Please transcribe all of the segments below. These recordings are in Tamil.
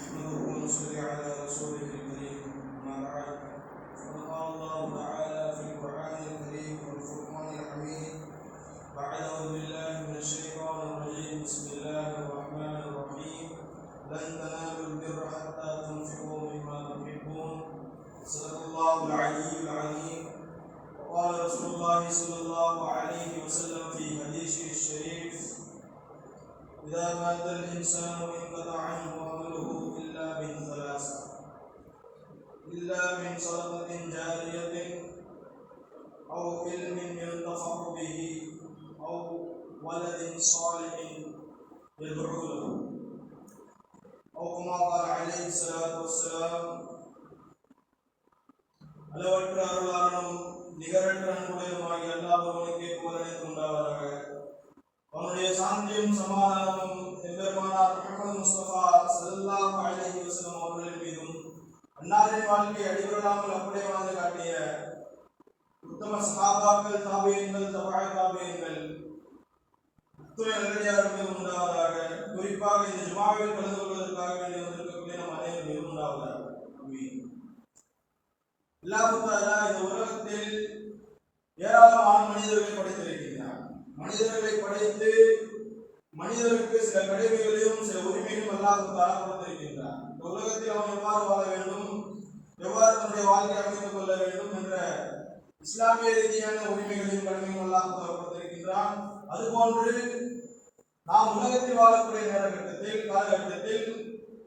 نحمده ونصلي على رسوله الكريم. أما بعد فقد قال الله تعالى في القرآن الكريم والفرقان الحميد. بعد أعوذ بالله من الشيطان الرجيم. بسم الله الرحمن الرحيم. لن تنالوا البر حتى تنفقوا مما تحبون. صدق الله العلي العظيم. وقال رسول الله صلى الله عليه وسلم في حديثه الشريف إذا مات الإنسان انقطع عنه من ثلاث إلا من صدقة جارية أو علم ينتفع به أو ولد صالح يدعو له أو كما قال عليه الصلاة والسلام அளவற்ற அருளாளனும் நிகரற்ற அன்புடையமாகிய அல்லாஹ் ஒருவனுக்கே புகழனைத்து உண்டாவதாக அவனுடைய சாந்தியும் சமாதானமும் பெருமானார் முகமது முஸ்தபா செல்லாம் அழகி வசனம் அவர்களின் மீதும் அன்னாரின் வாழ்க்கை அடிபடாமல் அப்படியே வாழ்ந்து காட்டிய உத்தம சகாபாக்கள் தாபியங்கள் தபாய தாபியங்கள் அத்துணை நல்லடியார் மீது உண்டாவதாக குறிப்பாக இந்த ஜுமாவில் கலந்து கொள்வதற்காக வேண்டி வந்திருக்கக்கூடிய நம் அனைவரும் மீது உண்டாவதாக. ஆமீன். அல்லாஹ் இந்த உலகத்தில் ஏராளமான மனிதர்களை படைத்திருக்கின்றார் மனிதர்களை படைத்து மனிதருக்கு சில கடமைகளையும் சில உரிமைகளும் அல்லாஹ் தஆலா கொடுத்திருக்கின்றார் உலகத்தில் அவன் எவ்வாறு வாழ வேண்டும்? எவ்வாறு தன்னுடைய வாழ்க்கையை அமைத்துக் கொள்ள வேண்டும் என்ற இஸ்லாமிய ரீதியான உரிமைகளையும் கடமையும் அல்லாஹ் தஆலா கொடுத்திருக்கின்றான். அதுபோன்று நாம் உலகத்தில் வாழக்கூடிய நேரகட்டத்தில் காலகட்டத்தில்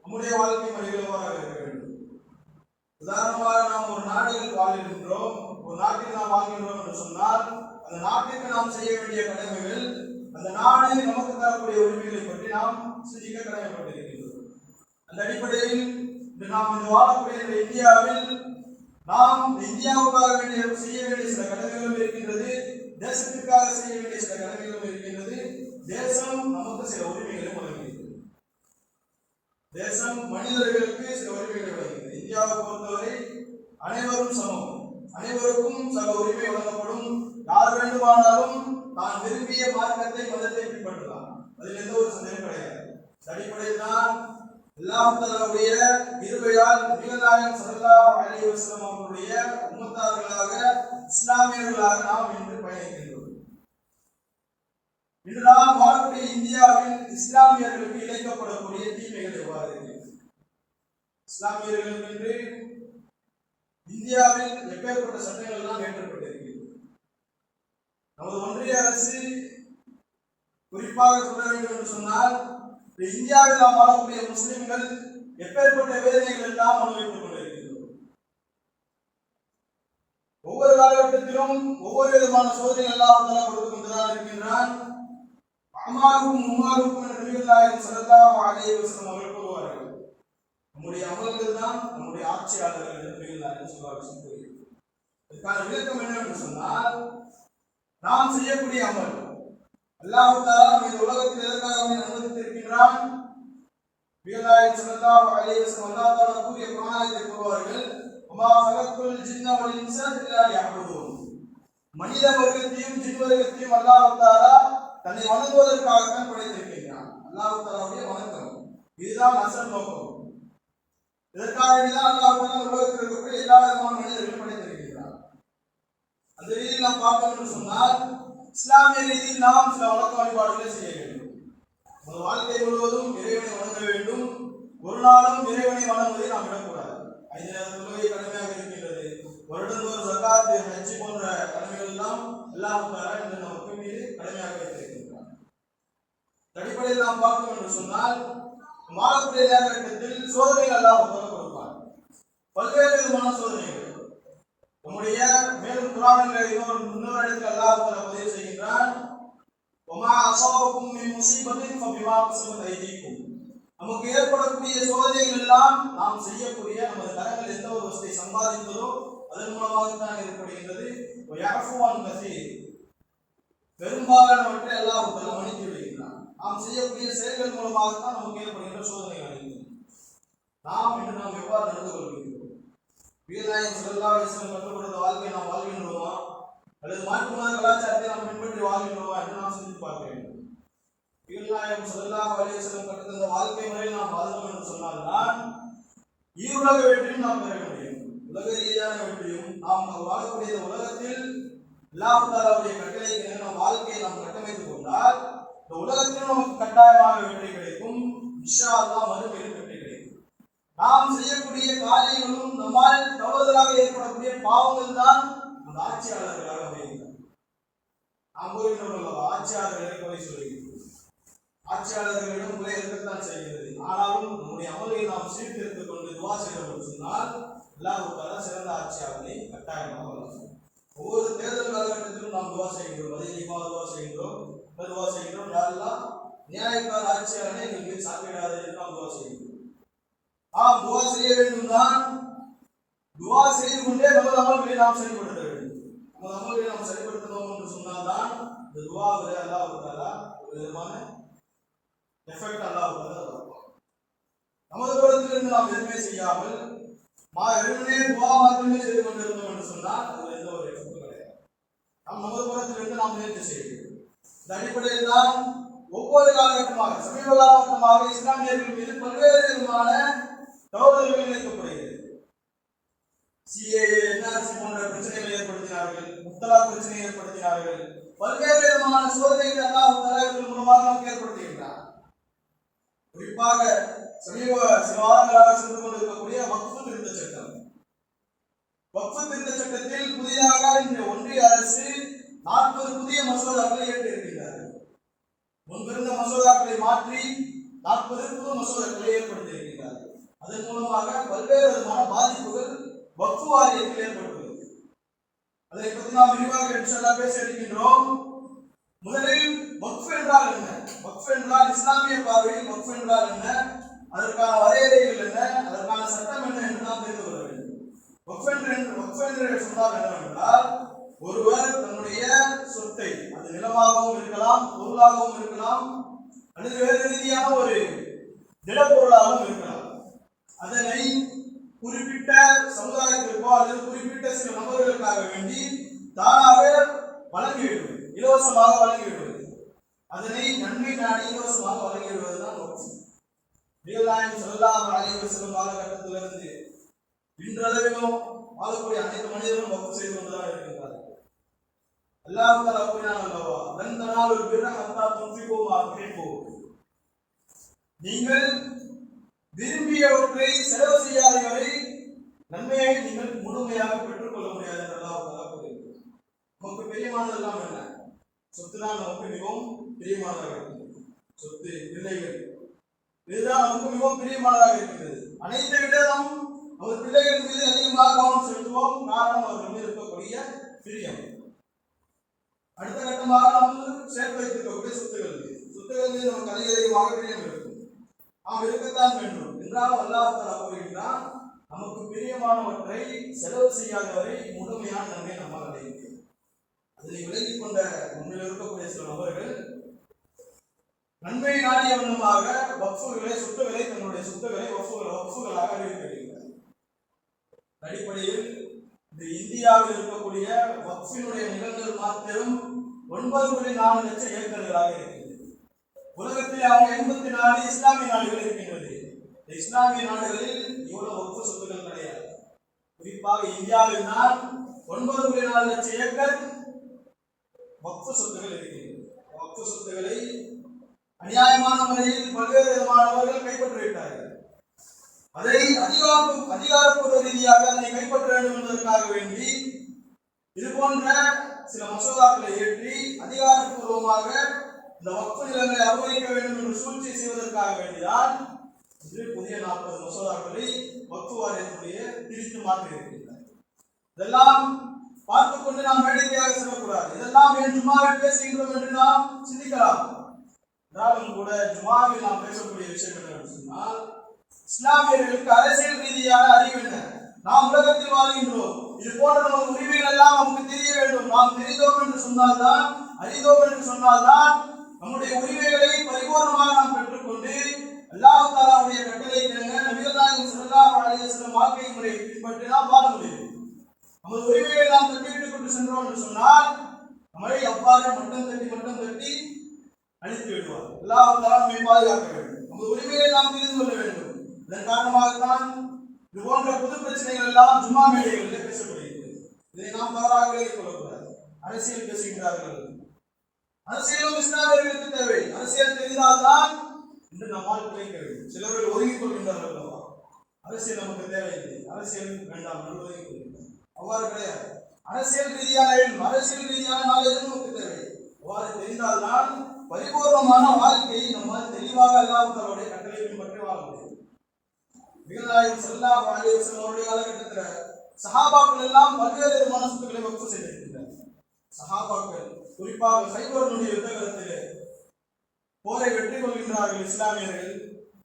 நம்முடைய வாழ்க்கை முறைகள் எவ்வாறு இருக்க வேண்டும். உதாரணமாக நாம் ஒரு நாட்டில் வாழ்கின்றோம். ஒரு நாட்டில் நாம் வாழ்கின்றோம் என்று சொன்னால் அந்த நாட்டிற்கு நாம் செய்ய வேண்டிய கடமைகள் அந்த நாடு நமக்கு தரக்கூடிய உரிமைகளை பற்றி நாம் சிந்திக்க கடமைப்பட்டிருக்கின்றோம். அந்த அடிப்படையில் இன்று நாம் இன்று வாழக்கூடிய இந்தியாவில் நாம் இந்தியாவுக்காக வேண்டிய செய்ய வேண்டிய சில கடமைகளும் இருக்கின்றது தேசத்திற்காக செய்ய வேண்டிய சில கடமைகளும் இருக்கின்றது. தேசம் நமக்கு சில உரிமைகளும் வழங்குகிறது தேசம் மனிதர்களுக்கு சில உரிமைகளை வழங்குகிறது இந்தியாவை பொறுத்தவரை அனைவரும் சமம். அனைவருக்கும் சக உரிமை வழங்கப்படும். யார் வேண்டுமானாலும் தான் விரும்பிய மார்க்கத்தை மதத்தை பின்பற்றலாம். அதில் எந்த ஒரு சந்தேகம் கிடையாது. இந்த அடிப்படையில் தான் அல்லாஹுடைய இருவையால் நிகழ்நாயகம் சல்லா அலைஹி அவர்களுடைய உமத்தார்களாக இஸ்லாமியர்களாக நாம் இன்று பயணிக்கின்றோம். இன்று நாம் வாழக்கூடிய இந்தியாவில் இஸ்லாமியர்களுக்கு இழைக்கப்படக்கூடிய தீமைகள் எவ்வாறு இருக்கிறது? இஸ்லாமியர்களுக்கு இந்தியாவில் எப்பேற்பட்ட சட்டங்கள் எல்லாம் ஏற்றப்பட்டிருக்கிறது நமது ஒன்றிய அரசு குறிப்பாக சொல்ல வேண்டும் என்று சொன்னால் இந்தியாவில் நாம் வாழக்கூடிய முஸ்லிம்கள் எப்பேற்பட்ட வேதனைகள் எல்லாம் அனுபவித்துக் கொண்டிருக்கிறோம் ஒவ்வொரு காலகட்டத்திலும் ஒவ்வொரு விதமான சோதனை எல்லாம் கொடுத்து கொண்டுதான் இருக்கின்றான். அம்மாவுக்கும் உம்மாவுக்கும் என்ற நபிகளாயும் சல்லல்லாஹு அவர்கள் கூறுவார்கள். நம்முடைய அமல்கள் தான் நம்முடைய ஆட்சியாளர்கள் என்று நபிகளாயும் சொல்வார்கள் இதற்கான விளக்கம் என்னவென்று சொன்னால் நாம் செய்யக்கூடிய அமல். அல்லாஹ் தஆலா இந்த உலகத்தில் எதற்காக நம்மை அனுமதித்திருக்கின்றான்? நபிகளாயும் சல்லல்லாஹு அலைஹி வஸல்லம் அல்லாஹ் தஆலா கூறிய குர்ஆனிலே கூறுவார்கள் வமா ஃபலக்குல் ஜின்ன வல் இன்ஸ இல்லா லியஅபுதூன். மனித வர்க்கத்தையும் ஜின் வர்க்கத்தையும் அல்லாஹ் தஆலா தன்னை வணங்குவதற்காகத்தான் படைத்திருக்கின்றான். அல்லாஹ் தஆலாவுடைய வணக்கம். இதுதான் அசல் நோக்கம். இதற்காக தான் அல்லாஹ் தஆலா உலகத்தில் இருக்கக்கூடிய எல்லா விதமான மனிதர்களையும் படைத்திருக்கின்றான். அந்த ரீதியில் நாம் பார்க்கணும்னு சொன்னால் இஸ்லாமிய ரீதியில் நாம் சில வழக்க வழிபாடுகளை செய்ய வேண்டும். ஒரு வாழ்க்கை முழுவதும் இறைவனை வணங்க வேண்டும். ஒரு நாளும் இறைவனை வணங்குவதை நாம் விடக்கூடாது. ஐந்து நேர தொழுகை கடமையாக இருக்கின்றது. வருடந்தோறும் சகாத்து ஹஜ்ஜி போன்ற கடமைகள் எல்லாம் எல்லாம் இந்த நமக்கு மீது கடமையாக வைத்திருக்கின்றார் அடிப்படையில் நாம் பார்க்கணும் என்று சொன்னால் வாழக்கூடிய நேரத்தில் சோதனைகள் எல்லாம் கொடுப்பார் பல்வேறு விதமான சோதனைகள். நம்முடைய மேலும் குரானில் இன்னொரு இன்னொரு இடத்தில் அல்லாஹ் செய்கின்றான். ஒமா அசாபக்கும் மின் முசீபத்தின் ஃபபிமா கஸபத் ஐதீக்கும். நமக்கு ஏற்படக்கூடிய சோதனைகள் எல்லாம் நாம் செய்யக்கூடிய நமது கரங்கள் எந்த ஒரு வசதியை சம்பாதித்ததோ அதன் மூலமாக தான் ஏற்படுகின்றது யாஃபுவான் கசீர். பெரும்பாலானவற்றை எல்லாம் தஆலா மன்னித்து விடுகின்றான். நாம் செய்யக்கூடிய செயல்கள் மூலமாக தான் நமக்கு ஏற்படுகின்ற சோதனைகள் அனைத்தும். நாம் இன்று நாம் எவ்வாறு நடந்து கொள்கிறோம்? வீரநாயகம் செல்லா அலைஹி வஸல்லம் கற்றுக் கொடுத்த வாழ்க்கையை நாம் வாழ்கின்றோமா? அல்லது மாற்றுமான கலாச்சாரத்தை நாம் பின்பற்றி வாழ்கின்றோமா என்று நாம் சிந்தித்து பார்க்க வேண்டும். வீரநாயகம் ஸல்லல்லாஹு அலைஹி வஸல்லம் கற்றுத் வாழ்க்கை முறையில் நாம் வாழ்ந்தோம் என்று சொன்னால்தான் ஈருலக வெற்றியும் நாம் பெற முடியும். உலக ரீதியான வெற்றியும் நாம் வாழக்கூடிய உலகத்தில் அல்லாஹாலாவுடைய கட்டளைக்கு நம் வாழ்க்கையை நாம் கட்டமைத்துக் கொண்டால் இந்த உலகத்திலும் நமக்கு கட்டாயமாக வெற்றி கிடைக்கும். இஷா அல்லா மறுமையிலும் நாம் செய்யக்கூடிய காரியங்களும் நம்மால் தவறுதலாக ஏற்படக்கூடிய பாவங்கள் தான் அந்த ஆட்சியாளர்களாக அமைகின்றன. நாம் கூறுகின்றோம் ஆட்சியாளர்களை குறை சொல்கிறோம் ஆட்சியாளர்களிடம் குறை இருக்கத்தான் செய்கிறது. ஆனாலும் நம்முடைய அமலை நாம் சீர்திருத்துக் கொண்டு துவா செய்தோம் சொன்னால் அல்லாஹ் சிறந்த ஆட்சியாளரை கட்டாயமாக வளர்க்கும் ஒவ்வொரு தேர்தல் காலகட்டத்திலும் நாம் துவா செய்கிறோம் அதிகமாக துவா செய்கிறோம் துவா செய்கிறோம் யாரெல்லாம் நியாயக்கார ஆட்சியாளனை நீங்கள் சாப்பிடாது என்று நாம் துவா செய்கிறோம் ஆ துவா செய்ய வேண்டும் தான் துவா செய்து கொண்டே நமது அமல்களை நாம் சரிப்படுத்த வேண்டும். நமது அமல்களை நாம் சரிப்படுத்தணும் என்று சொன்னால்தான் இந்த துவாவில் அல்லாஹ் தாலா ஒரு விதமான எஃபெக்ட் அல்லாஹ் தாலா நமது புறத்திலிருந்து நாம் எதுவுமே செய்யாமல் மா வெறுமனே துவா மாத்திரமே செய்து கொண்டிருந்தோம் என்று சொன்னால் அதில் எந்த ஒரு எஃபெக்டும் கிடையாது. நாம் நமது புறத்திலிருந்து நாம் முயற்சி செய்கிறோம் இந்த அடிப்படையில் தான் ஒவ்வொரு காலகட்டமாக சமீப காலகட்டமாக இஸ்லாமியர்கள் மீது பல்வேறு விதமான சிஏஏ என்ஆர்சி போன்ற பிரச்சனைகளை ஏற்படுத்தினார்கள் முத்தலா பிரச்சனையை ஏற்படுத்தினார்கள். பல்வேறு விதமான சோதனைகள் எல்லாம் தலைவர்கள் மூலமாக நமக்கு ஏற்படுத்துகின்றார் குறிப்பாக சமீப சில வாரங்களாக சென்று கொண்டிருக்கக்கூடிய வக்ஃபு திருத்த சட்டம். வக்ஃபு திருத்த சட்டத்தில் புதிதாக இந்த ஒன்றிய அரசு நாற்பது புதிய மசோதாக்களை ஏற்றிருக்கிறார்கள். முன்பிருந்த மசோதாக்களை மாற்றி நாற்பது புது மசோதாக்களை ஏற்படுத்தியிருக்கிறார்கள். அதன் மூலமாக பல்வேறு விதமான பாதிப்புகள் வக்ஃபு வாரியத்தில் ஏற்பட்டுள்ளது அதை பற்றி நாம் விரிவாக இன்ஷால்லா பேச இருக்கின்றோம் முதலில் வக்ஃப் என்றால் என்ன? வக்ஃப் என்றால் இஸ்லாமிய பார்வையில் வக்ஃப் என்றால் என்ன? அதற்கான வரையறைகள் என்ன? அதற்கான சட்டம் என்ன என்று நாம் தெரிந்து கொள்ள வேண்டும். வக்ஃப் என்று வக்ஃப் என்று சொன்னால் என்னவென்றால் ஒருவர் தன்னுடைய சொத்தை அது நிலமாகவும் இருக்கலாம் பொருளாகவும் இருக்கலாம் அல்லது வேறு ரீதியான ஒரு திடப்பொருளாகவும் இருக்கலாம். அதனை குறிப்பிட்ட சமுதாயத்திற்கோ அல்லது குறிப்பிட்ட சில நபர்களுக்காக வேண்டி தானாக வழங்கிவிடுவது இலவசமாக வழங்கிவிடுவது. அதனை நன்மை நாடி இலவசமாக வழங்கிவிடுவதுதான் வக்ஃப் நீலாயம் சொல்லலாம் அலைவர் செல்லும் காலகட்டத்திலிருந்து இன்றளவிலும் வாழக்கூடிய அனைத்து மனிதர்களும் வகுப்பு செய்து கொண்டுதான் இருக்கின்றார்கள். அல்லாஹ் தஆலா கூறினான் நாள் ஒரு தனாலுல் அத்தா தூக்கி துன்ஃபிகு கேட்போம் நீங்கள் விரும்பியவற்றை செலவு செய்யாத வரை நன்மையை நீங்கள் முழுமையாக பெற்றுக்கொள்ள முடியாது என்று கூறுகிறது நமக்கு பிரியமானது நமக்கு என்ன? சொத்து நமக்கு மிகவும் பிரியமானதாக இருக்கிறது சொத்து பிள்ளைகள். இதுதான் நமக்கு மிகவும் பிரியமானதாக இருக்கிறது அனைத்தை விட நாம் நமது பிள்ளைகள் மீது அதிகமாக கவனம் செலுத்துவோம். காரணம் அவர்கள் மீது இருக்கக்கூடிய பிரியம். அடுத்த கட்டமாக நாம் சேர்த்து வைத்திருக்கக்கூடிய சொத்துகள் மீது சொத்துக்கள் மீது நமக்கு அதிக அதிகமாக பிரியம் இருக்கும் நாம் இருக்கத்தான் வேண்டும். என்றாலும் அல்லாஹால தஆலா நமக்கு பிரியமானவற்றை செலவு செய்யாதவரை முழுமையான நன்மை நம்மால் அடைய முடியும். அதனை விலகிக் கொண்ட முன்னில் இருக்கக்கூடிய சில நபர்கள் நன்மை நாடிய வண்ணமாக வக்ஃபுகளை சொத்துக்களை தன்னுடைய சொத்துக்களை வக்ஃபுகள் வக்ஃபுகளாக அறிவிக்கிறார் அடிப்படையில் இந்த இந்தியாவில் இருக்கக்கூடிய வக்ஃபினுடைய நிலங்கள் மாத்திரம் ஒன்பது புள்ளி நாலு லட்சம் ஏக்கர்களாக இருக்கிறது உலகத்தில் அவங்க எண்பத்தி நாலு இஸ்லாமிய நாடுகள் இருக்கின்றது. இந்த இஸ்லாமிய நாடுகளில் இவ்வளவு ஒப்பு சொத்துக்கள் கிடையாது. குறிப்பாக இந்தியாவில் தான் ஒன்பது புள்ளி நாலு லட்சம் ஏக்கர் வக்ஃபு சொத்துக்கள் இருக்கிறது வக்ஃபு சொத்துக்களை அநியாயமான முறையில் பல்வேறு விதமானவர்கள் கைப்பற்றி விட்டார்கள் அதை அதிகார அதிகாரப்பூர்வ ரீதியாக அதனை கைப்பற்ற வேண்டும் என்பதற்காக வேண்டி இது போன்ற சில மசோதாக்களை ஏற்றி அதிகாரப்பூர்வமாக இந்த வக்ஃபு நிலங்களை அபகரிக்க வேண்டும் என்று சூழ்ச்சி செய்வதற்காக வேண்டிதான் இன்று புதிய நாற்பது மசோதாக்களை வக்ஃபு வாரியத்துடைய திரித்து மாற்றி இருக்கின்றனர். இதெல்லாம் பார்த்து கொண்டு நாம் வேடிக்கையாக செல்லக்கூடாது. இதெல்லாம் ஏன் ஜுமாவில் பேசுகின்றோம் என்று நாம் சிந்திக்கலாம். என்றாலும் கூட ஜுமாவில் நாம் பேசக்கூடிய விஷயம் என்னவென்று சொன்னால் இஸ்லாமியர்களுக்கு அரசியல் ரீதியான அறிவு என்ன? நாம் உலகத்தில் வாழ்கின்றோம். இது போன்ற நமது உரிமைகள் எல்லாம் நமக்கு தெரிய வேண்டும். நாம் தெரிந்தோம் என்று சொன்னால்தான் அறிந்தோம் என்று சொன்னால்தான் நம்முடைய உரிமைகளை பரிபூர்ணமாக நாம் பெற்றுக்கொண்டு அல்லாஹ் தாலாவுடைய கட்டளை கிழங்க நபிகள் சிறந்தா ஸல்லல்லாஹு அலைஹி வாழ்க்கை முறையை பின்பற்றி நாம் வாழ முடியும். நமது உரிமைகளை நாம் தட்டிவிட்டுக் கொண்டு சென்றோம் என்று சொன்னால் நம்மளை அவ்வாறு மட்டம் தட்டி மட்டம் தட்டி அழித்து விடுவார். அல்லாஹ் நம்மை பாதுகாக்க வேண்டும். நமது உரிமையை நாம் தெரிந்து கொள்ள வேண்டும். இதன் காரணமாகத்தான் இது போன்ற பொது பிரச்சனைகள் எல்லாம் ஜும்மா மேடைகளில் பேசப்படுகிறது. இதை நாம் தவறாக கொள்ளக்கூடாது. அரசியல் பேசுகின்றார்கள். அரசியலும் இஸ்லாமியர்களுக்கு தேவை. அரசியல் தெரிந்தால்தான் இன்று நம்மால் பிழைக்க வேண்டும். சிலர்கள் ஒதுங்கிக் கொள்கின்றார்கள் அல்லவா? அரசியல் நமக்கு தேவையில்லை. அரசியல் வேண்டாம் என்று ஒதுங்கிக் கொள்கின்றனர் அவ்வாறு கிடையாது. அரசியல் ரீதியான அரசியல் ரீதியான நாலேஜ் நமக்கு தேவை. அவ்வாறு தெரிந்தால்தான் பரிபூர்ணமான வாழ்க்கையை நம்மால் தெளிவாக அல்லாஹ்வுடைய கட்டளை பின்பற்றி வாழ முடியும். நபிகள்நாயகம் செல்லா அலைஹி வஸல்லம் அவருடைய காலகட்டத்தில் சஹாபாக்கள் எல்லாம் பல்வேறு விதமான சொத்துக்களை வகுப்பு செய்திருக்கின்றனர் சஹாபாக்கள் குறிப்பாக சைபோர்னுடைய யுத்த போரை வெற்றி கொள்கின்றார்கள் இஸ்லாமியர்கள்.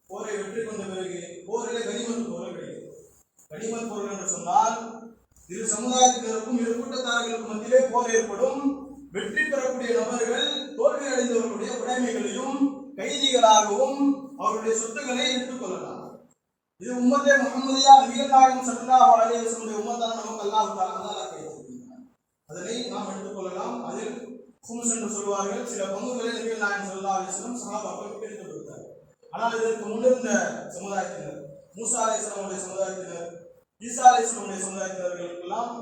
போரை வெற்றி கொண்ட பிறகு போரிலே கனிமத் பொருள் கிடைக்கிறது கனிமத் பொருள் என்று சொன்னால் இரு சமுதாயத்தினருக்கும் இரு கூட்டத்தார்களுக்கும் மத்தியிலே போர் ஏற்படும். வெற்றி பெறக்கூடிய நபர்கள் தோல்வி அடைந்தவர்களுடைய உடைமைகளையும் கைதிகளாகவும் அவருடைய சொத்துக்களை எடுத்துக் கொள்ளலாம். இது உம்மத்தே முகமதியா நபிகள் நாயகம் ஸல்லல்லாஹு அலைஹி உம்மத்தான நமக்கு அல்லாஹ் தஆலா அதனை நாம் எடுத்துக்கொள்ளலாம் அதில் ஹும்ஸ் என்று சொல்வார்கள் சில பங்குகளை நபிகள் நாயன் சொல்லா அலிஸ்லம் சகாபாக்கள் சஹாபாக்களுக்கு பிரித்து கொடுத்தார் ஆனால் இதற்கு முன்னிருந்த சமுதாயத்தினர் மூசா அலிஸ்லாமுடைய சமுதாயத்தினர் ஈசா அலிஸ்லாமுடைய சமுதாயத்தினர்களுக்கெல்லாம்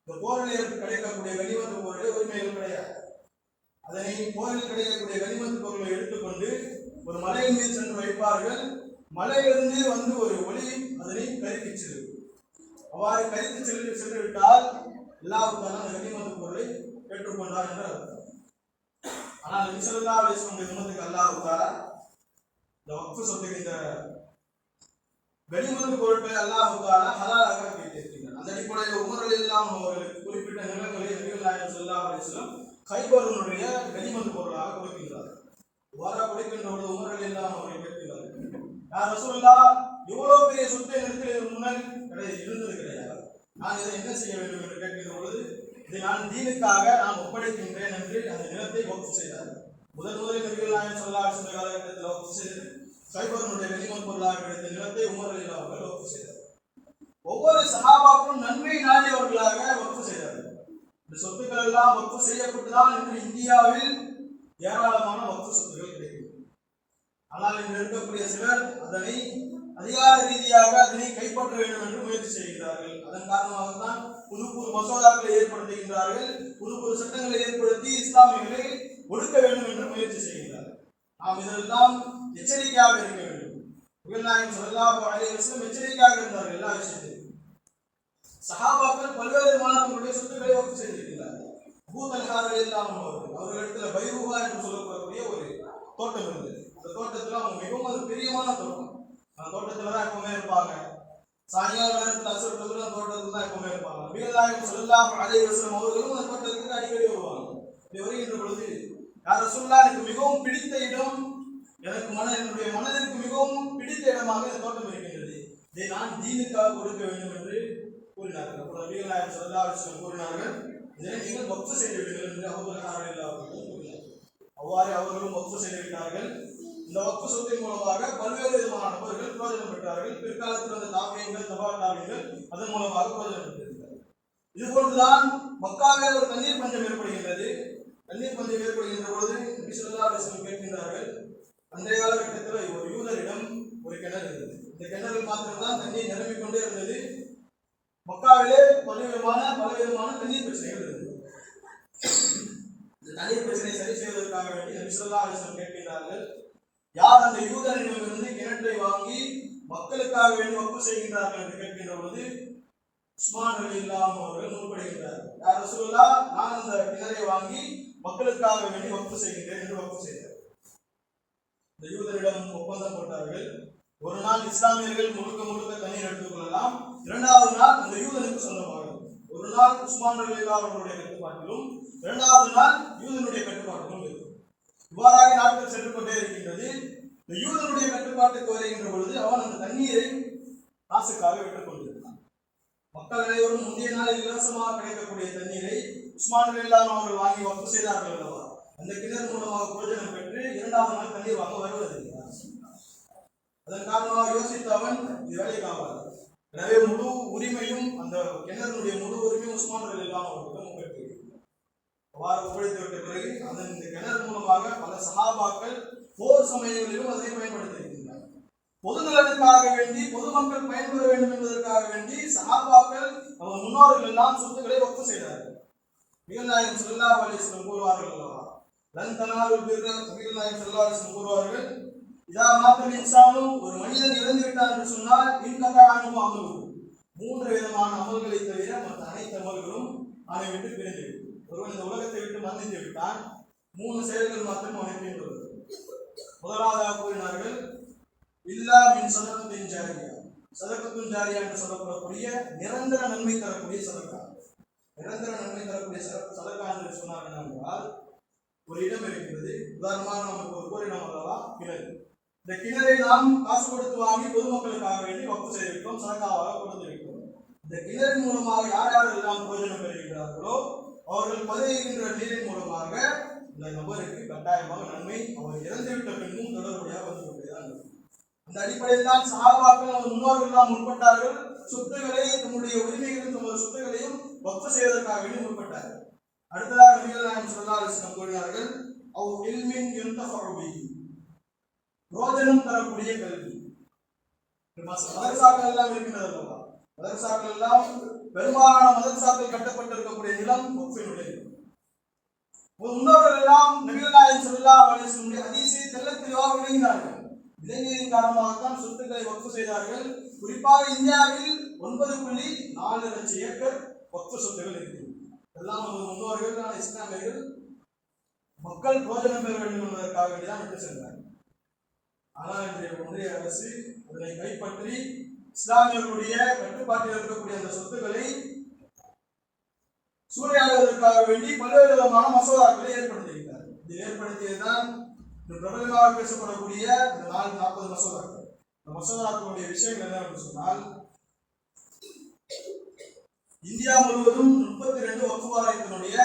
இந்த போரில் கிடைக்கக்கூடிய கனிமத்து பொருளே உரிமைகள் கிடையாது. அதனை போரில் கிடைக்கக்கூடிய கனிமத்து பொருளை எடுத்துக்கொண்டு ஒரு மலையின் மீது சென்று வைப்பார்கள். மலையிலிருந்து வந்து ஒரு ஒளி அதனை கருத்து செல்லும். அவ்வாறு கருத்து சென்று சென்று விட்டால் எல்லாவுக்கான அந்த பொருளை பெற்றுக்கொண்டார் என்று அர்த்தம் ஆனால் உங்க அலிஸ்வனுடைய அல்லா அல்லாஹ் இந்த வக்ஃபு சொத்துக்கு இந்த வெளிமருந்து பொருட்களை அல்லாஹ் தாலா ஹலாலாக வைத்திருக்கிறார் அந்த அடிப்படையில் உமர் அலில்லாம் அவர்களுக்கு குறிப்பிட்ட நிலங்களை நபிகள் நாயகம் ஸல்லல்லாஹு அலைஹி வஸல்லம் வெளிமந்து பொருளாக கொடுக்கின்றார் இவ்வாறா கொடுக்கின்ற பொழுது உமர் அலில்லாம் அவர்கள் கேட்கிறார்கள் யார் ரசூல்லா இவ்வளவு பெரிய சொத்தை நிறுத்தி முன்னால் கிடையாது இருந்தது கிடையாது நான் இதை என்ன செய்ய வேண்டும்? என்று கேட்கின்ற பொழுது இதை நான் தீனுக்காக நான் ஒப்படைக்கின்றேன் என்று அந்த நிலத்தை ஒப்பு செய்தார். முதல் முதலில் நபிகள் நாயன் ஸல்லல்லாஹு அலைஹி காலகட்டத்தில் ஒப்பு செய்து கைபருனுடைய வெளிமன் பொருளாக கிடைத்த நிலத்தை உமர் அலி அவர்கள் ஒப்பு செய்தார். ஒவ்வொரு சஹாபாக்கும் நன்மை நாடியவர்களாக ஒப்பு செய்தார்கள். இந்த சொத்துக்கள் எல்லாம் ஒப்பு செய்யப்பட்டுதான் இன்று இந்தியாவில் ஏராளமான ஒப்பு சொத்துக்கள் கிடைக்கும் ஆனால் இன்று இருக்கக்கூடிய சிலர் அதனை அதிகார ரீதியாக அதனை கைப்பற்ற வேண்டும் என்று முயற்சி செய்கிறார்கள். அதன் காரணமாக தான் புது புது மசோதாக்களை ஏற்படுத்துகின்றார்கள். புது புது சட்டங்களை ஏற்படுத்தி இஸ்லாமியர்களை ஒடுக்க வேண்டும் என்று முயற்சி செய்கிறார்கள். நாம் இதெல்லாம் எச்சரிக்கையாக இருக்க வேண்டும். முகநாயகம் ஸல்லல்லாஹு அலைஹி எச்சரிக்கையாக இருந்தார்கள் எல்லா விஷயத்திலும். சஹாபாக்கள் பல்வேறு மாணவர்களுடைய சொத்துக்களை ஒப்பு செய்திருக்கிறார்கள் பூதல்காரர்கள் இல்லாமல் அவர்கள் அவர்களிடத்துல பைரூபா என்று சொல்லப்படக்கூடிய ஒரு தோட்டம் இருந்தது. அந்த தோட்டத்தில் அவங்க மிகவும் ஒரு பிரியமான தோட்டம். அந்த தோட்டத்துல தான் எப்பவுமே இருப்பாங்க. சாயங்கால நேரத்தில் அசுர தொகுதி தோட்டத்தில் தான் எப்பவுமே இருப்பாங்க. வீரநாயகம் சொல்லாம அலைஹி வஸல்லம் அவர்களும் அந்த தோட்டத்துக்கு அடிக்கடி வருவாங்க. இப்படி வருகின்ற பொழுது யார் சொல்லா எனக்கு மிகவும் பிடித்த இடம் எனக்கு மன என்னுடைய மனதிற்கு மிகவும் பிடித்த இடமாக இந்த தோட்டம் இருக்கின்றது. இதை நான் தீனுக்காக கொடுக்க வேண்டும் என்று கூறினார்கள். அப்புறம் வீரநாயகம் சொல்லா ஸல்லல்லாஹு கூறினார்கள் இதனை நீங்கள் வக்ஃப் செய்து விடுங்கள் என்று அவர்கள் கூறினார்கள் அவ்வாறு அவர்களும் வக்ஃப் செய்து விட்டார்கள் இந்த வக்ஃப் சொத்தின் மூலமாக பல்வேறு விதமான நபர்கள் பிரயோஜனம் பெற்றார்கள். பிற்காலத்தில் வந்த தாவியங்கள் தபால் தாவியங்கள் அதன் மூலமாக பிரயோஜனம் பெற்றிருக்கிறார்கள். இது போன்றுதான் மக்காவில் ஒரு தண்ணீர் பஞ்சம் ஏற்படுகின்றது. தண்ணீர் பஞ்சம் ஏற்படுகின்ற பொழுது நபி ஸல்லல்லாஹு கேட்கின்றார்கள் அன்றைய காலகட்டத்தில் ஒரு யூதரிடம் ஒரு கிணறு இருந்தது. இந்த கிணறு மாத்திரம்தான் தண்ணீர் நிரம்பிக் கொண்டே இருந்தது. மக்காவிலே பலவிதமான பலவிதமான தண்ணீர் பிரச்சனைகள் இருந்தது. இந்த தண்ணீர் பிரச்சனை சரி செய்வதற்காக வேண்டி நபி ஸல்லல்லாஹு கேட்கின்றார்கள் யார் அந்த யூதரிடமிருந்து கிணற்றை வாங்கி மக்களுக்காக வேண்டி வப்பு செய்கின்றார்கள் என்று கேட்கின்ற பொழுது உஸ்மான் அலி அவர்கள் முற்படுகின்றார்கள் யார் சொல்லா நான் அந்த கிணறை வாங்கி மக்களுக்காக வேண்டி வப்பு செய்கின்றேன் என்று வப்பு செய்தார். இந்த யூதரிடம் ஒப்பந்தம் போட்டார்கள். ஒரு நாள் இஸ்லாமியர்கள் முழுக்க முழுக்க தண்ணீர் எடுத்துக் கொள்ளலாம். இரண்டாவது நாள் அந்த யூதனுக்கு சொந்தமாகும். ஒரு நாள் உஸ்மான் அலி அவர்களுடைய கட்டுப்பாட்டிலும் இரண்டாவது நாள் யூதனுடைய கட்டுப்பாட்டிலும் இருக்கும். இவ்வாறாக நாட்கள் சென்று கொண்டே இருக்கின்றது. இந்த யூதனுடைய கட்டுப்பாட்டுக்கு வருகின்ற பொழுது அவன் அந்த தண்ணீரை காசுக்காக விட்டுக் கொண்டிருந்தான். மக்கள் அனைவரும் முந்தைய நாளில் இலவசமாக கிடைக்கக்கூடிய தண்ணீரை உஸ்மான் இல்லாமல் அவர்கள் வாங்கி வப்பு செய்தார்கள் அல்லவா? அந்த கிணறு மூலமாக பிரயோஜனம் பெற்று இரண்டாவது நாள் தண்ணீர் வாங்க வருவதில்லை. அதன் காரணமாக யோசித்த அவன் இது வேலைக்கு ஆகாது எனவே முழு உரிமையும் அந்த கிணறுடைய முழு உரிமையும் உஸ்மான் இல்லாமல் அவர்களிடம் அவ்வாறு ஒப்படைத்து விட்ட பிறகு அதன் இந்த கிணறு மூலமாக பல சகாபாக்கள் போர் சமயங்களிலும் அதை பயன்படுத்தியிருக்கின்றனர். பொது பொதுநலனுக்காக வேண்டி பொதுமக்கள் பயன்பெற வேண்டும் என்பதற்காக வேண்டி சகாபாக்கள் நமது முன்னோர்கள் எல்லாம் சொத்துக்களை ஒப்பு செய்தார்கள். நிகழ்நாயகம் செல்லா அலிஸ்லம் கூறுவார்கள் அல்லவா? லன் தனாலுல் பிர்ர நிகழ்நாயகம் செல்லா அலிஸ்லம் கூறுவார்கள். இதா மாத்தல் இன்சானும் ஒரு மனிதன் இறந்து விட்டார் என்று சொன்னால் இன்கதா அமலும் மூன்று விதமான அமல்களை தவிர மற்ற அனைத்து அமல்களும் அதை விட்டு பிரிந்துவிடும் ஒருவன் இந்த உலகத்தை விட்டு மறந்து விட்டான். மூணு செயல்கள் மாத்திரம் அவனை பின்தொடரும் முதலாவதாக கூறினார்கள் இல்லா மின் சதகத்தின் ஜாரியா. சதகத்தின் ஜாரியா என்று சொல்லப்படக்கூடிய நிரந்தர நன்மை தரக்கூடிய சதக்கா. நிரந்தர நன்மை தரக்கூடிய சத- சதக்கா என்று சொன்னார்கள் என்றால் ஒரு இடம் இருக்கிறது. உதாரணமாக நமக்கு ஒரு கூறினோம் அல்லவா? கிணறு. இந்த கிணறை நாம் காசு கொடுத்து வாங்கி பொதுமக்களுக்காக வேண்டி வப்பு செய்திருக்கிறோம் சதக்காவாக கொடுத்திருக்கிறோம் இந்த கிணறு மூலமாக யார் யாரெல்லாம் பிரயோஜனம் பெறுகிறார்களோ அவர்கள் பதிவுகின்ற நீரின் மூலமாக இந்த நபருக்கு கட்டாயமாக நன்மை அவர் இறந்துவிட்ட பெண்ணும் தொடர்புடையாக வந்து கொண்டேதான் இருக்கும் அந்த அடிப்படையில் தான் சகாபாக்கள் அவர் முன்னோர்கள் எல்லாம் முற்பட்டார்கள். சொத்துக்களை தம்முடைய உரிமைகளையும் தமது சொத்துக்களையும் வக்ஃப் செய்வதற்காக வேண்டி முற்பட்டார்கள். அடுத்ததாக நபிகள் நாயகம் கூறினார்கள் அவ் எல்மின் யுன்தஃபஉ ரோஜனம் பிரோஜனம் தரக்கூடிய கல்வி. மதரசாக்கள் எல்லாம் இருக்கின்றது அல்லவா? மதரசாக்கள் எல்லாம் பெரும்பாலான மதரசாக்கள் கட்டப்பட்டிருக்கக்கூடிய நிலம் வக்ஃபினுடைய முன்னோர்கள் எல்லாம் நபிகள் சொல்லா ஸல்லல்லாஹு அதிசய தெல்ல தெளிவாக விளங்கினார்கள் விளங்கியதன் காரணமாகத்தான் சொத்துக்களை வக்ஃப் செய்தார்கள். குறிப்பாக இந்தியாவில் ஒன்பது புள்ளி நாலு லட்சம் ஏக்கர் வக்ஃப் சொத்துகள் இருக்கிறது எல்லாம் நமது முன்னோர்கள் இஸ்லாமியர்கள் மக்கள் பிரோஜனம் பெற வேண்டும் என்பதற்காக வேண்டிதான் விட்டு சென்றார்கள். ஆனால் இன்றைய ஒன்றிய அரசு அதனை கைப்பற்றி இஸ்லாமியர்களுடைய கட்டுப்பாட்டில் இருக்கக்கூடிய அந்த சொத்துக்களை சூறையாடுவதற்காக வேண்டி பல்வேறு விதமான மசோதாக்களை ஏற்படுத்தியிருக்கிறார் இது ஏற்படுத்தியதுதான் இந்த பிரபலமாக பேசப்படக்கூடிய இந்த நாலு நாற்பது மசோதாக்கள். இந்த மசோதாக்களுடைய விஷயங்கள் என்னவென்று சொன்னால் இந்தியா முழுவதும் முப்பத்தி ரெண்டு வக்கு வாரியத்தினுடைய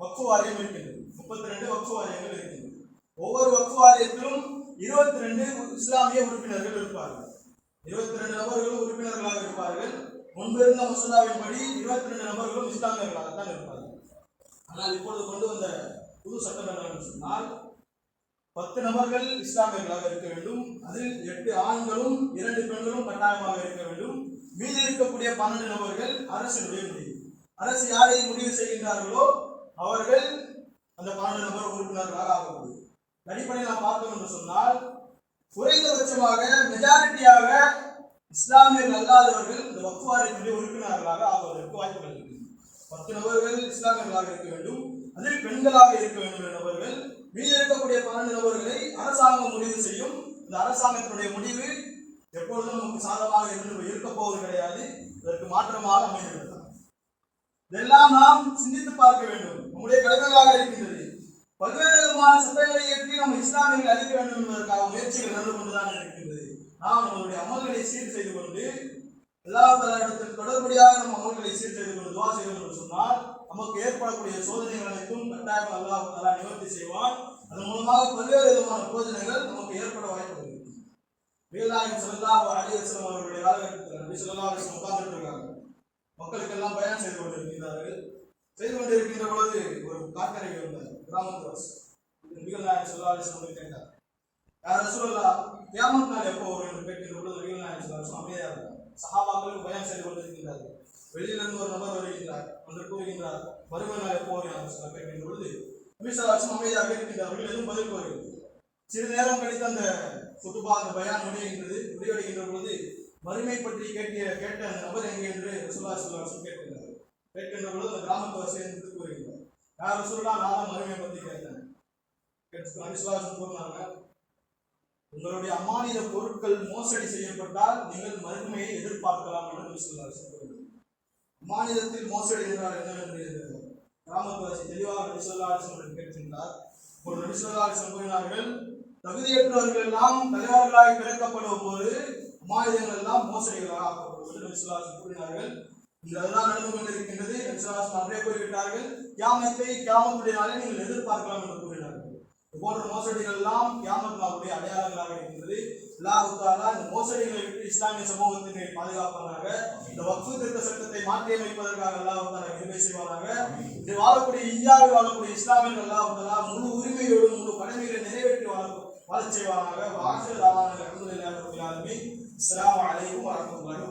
வக்கு வாரியம் இருக்கிறது. முப்பத்தி ரெண்டு வக்கு வாரியங்கள் இருக்கிறது. ஒவ்வொரு வக்கு வாரியத்திலும் இருபத்தி ரெண்டு இஸ்லாமிய உறுப்பினர்கள் இருப்பார்கள். இருபத்தி ரெண்டு நபர்களும் உறுப்பினர்களாக இருப்பார்கள். முன்பு இருந்த மசோதாவின்படி இருபத்தி ரெண்டு நபர்களும் இஸ்லாமியர்களாகத்தான் இருப்பார்கள். ஆனால் இப்பொழுது கொண்டு வந்த புது சட்டம் என்னவென்று சொன்னால் பத்து நபர்கள் இஸ்லாமியர்களாக இருக்க வேண்டும். அதில் எட்டு ஆண்களும் இரண்டு பெண்களும் கட்டாயமாக இருக்க வேண்டும். மீதி இருக்கக்கூடிய பன்னெண்டு நபர்கள் அரசினுடைய முடிவு. அரசு யாரை முடிவு செய்கின்றார்களோ அவர்கள் அந்த பன்னெண்டு நபர் உறுப்பினர்களாக ஆக முடியும் அடிப்படையில் நாம் பார்த்தோம் என்று சொன்னால் குறைந்தபட்சமாக மெஜாரிட்டியாக இஸ்லாமியர்கள் அல்லாதவர்கள் இந்த வக்ஃப் உறுப்பினர்களாக ஆவதற்கு வாய்ப்புகள் இருக்கு பத்து நபர்கள் இஸ்லாமியர்களாக இருக்க வேண்டும். அதில் பெண்களாக இருக்க வேண்டும் நபர்கள் மீது இருக்கக்கூடிய பன்னெண்டு நபர்களை அரசாங்கம் முடிவு செய்யும். இந்த அரசாங்கத்தினுடைய முடிவு எப்பொழுதும் நமக்கு சாதமாக இருந்து இருக்க போவது கிடையாது. இதற்கு மாற்றமாக அமைந்துவிடலாம் இதெல்லாம் நாம் சிந்தித்து பார்க்க வேண்டும். நம்முடைய கடமைகளாக இருக்கின்றது. பல்வேறு விதமான சட்டங்களை இயற்றி இஸ்லாமியர்கள் அழிக்க வேண்டும் என்பதற்காக முயற்சிகள் நடந்து கொண்டுதான் இருக்கிறது நாம் நம்மளுடைய அமல்களை சீர் செய்து கொண்டு எல்லா இடத்தில் தொடர்படியாக நம்ம அமல்களை சீர் செய்து கொண்டு துவா செய்வோம் என்று சொன்னால் நமக்கு ஏற்படக்கூடிய சோதனைகள் அனைத்தும் கட்டாயம் அல்லாஹ் தலா நிவர்த்தி செய்வான். அதன் மூலமாக பல்வேறு விதமான போதனைகள் நமக்கு ஏற்பட வாய்ப்பு இருக்கு வீரநாயகம் ஸல்லல்லாஹு அவர்களுடைய காலகட்டத்தில் நபி ஸல்லல்லாஹு அலைஹி உட்கார்ந்துட்டு இருக்காங்க மக்களுக்கெல்லாம் பயணம் செய்து கொண்டிருக்கிறார்கள் செய்து கொண்டிருக்கின்ற பொழுது ஒரு காக்கரை வந்தார் கிராமத்து வாசி. நபிகள் நாயகம் ஸல்லல்லாஹு அலைஹி கேட்டார். யார் ரசூலுல்லா கியாமத் நாள் எப்போ வரும்? என்று கேட்கின்ற பொழுது நபிகள் நாயகம் ஸல்லல்லாஹு அலைஹி அமைதியாக இருந்தார் சஹாபாக்களுக்கு பயம் செய்து கொண்டிருக்கிறார்கள் வெளியிலிருந்து ஒரு நபர் வருகின்றார் வந்து கூறுகின்றார் வறுமை நாள் எப்போ வரும்? என்று சொல்ல கேட்கின்ற பொழுது நபி ஸல்லல்லாஹு அலைஹி அமைதியாக இருக்கின்றார்கள் எதுவும் பதில் கூறவில்லை. சிறிது நேரம் கழித்து அந்த சுத்துபா அந்த பயான் முடிகின்றது முடிவடைகின்ற பொழுது மறுமை பற்றி கேட்டிய கேட்ட அந்த நபர் எங்கே என்று ரசூல்லா சொல்லி கேட்கின்றார். கேட்கின்ற பொழுது அந்த கிராமத்து சேர்ந்து கூறுகின்றார் யார் ரசூல்லா நானும் வறுமை பற்றி கேட்டேன். அவிசுவாசம் அனிசுவாசம் கூறினாங்க உங்களுடைய அமானிய பொருட்கள் மோசடி செய்யப்பட்டால் நீங்கள் மறுமையை எதிர்பார்க்கலாம் என்று ரசூலுல்லாஹி கூறுகிறார் மோசடி என்றால் என்னவென்று கிராமத்துவாசி தெளிவாக ரசூலுல்லாஹி கேட்கின்றார். ஒரு நபிசுல்லாஹி கூறினார்கள் தகுதியற்றவர்கள் எல்லாம் தலைவர்களாக பிறக்கப்படும் போது மாநிலங்கள் எல்லாம் மோசடிகளாக ஆக்கப்படும் என்று கூறினார்கள். இந்த அதுதான் நடந்து கொண்டிருக்கின்றது நபிசுல்லாஹி அன்றே கூறிவிட்டார்கள். கியாமத்தை கியாமத்துடைய நாளை நீங்கள் எதிர்பார்க்கலாம் என்று போன்ற மோசடிகள் எல்லாம் கியாமத்மாவுடைய அடையாளங்களாக இருக்கின்றது. அல்லாஹ் இந்த மோசடிகளை விட்டு இஸ்லாமிய சமூகத்தினை பாதுகாப்பதாக இந்த வக்ஃபு திருத்த சட்டத்தை மாற்றியமைப்பதற்காக அல்லாஹ் தாலா கிருபை செய்வானாக. இது வாழக்கூடிய இந்தியாவில் வாழக்கூடிய இஸ்லாமியர்கள் அல்லாஹ் முழு உரிமையோடு முழு கடமைகளை நிறைவேற்றி வாழ வாழச் செய்வாராக வாசல் ராமான அல்ஹம்துலில்லாஹி ரப்பில் ஆலமீன். அஸ்ஸலாமு அலைக்கும் வரஹ்மத்துல்லாஹி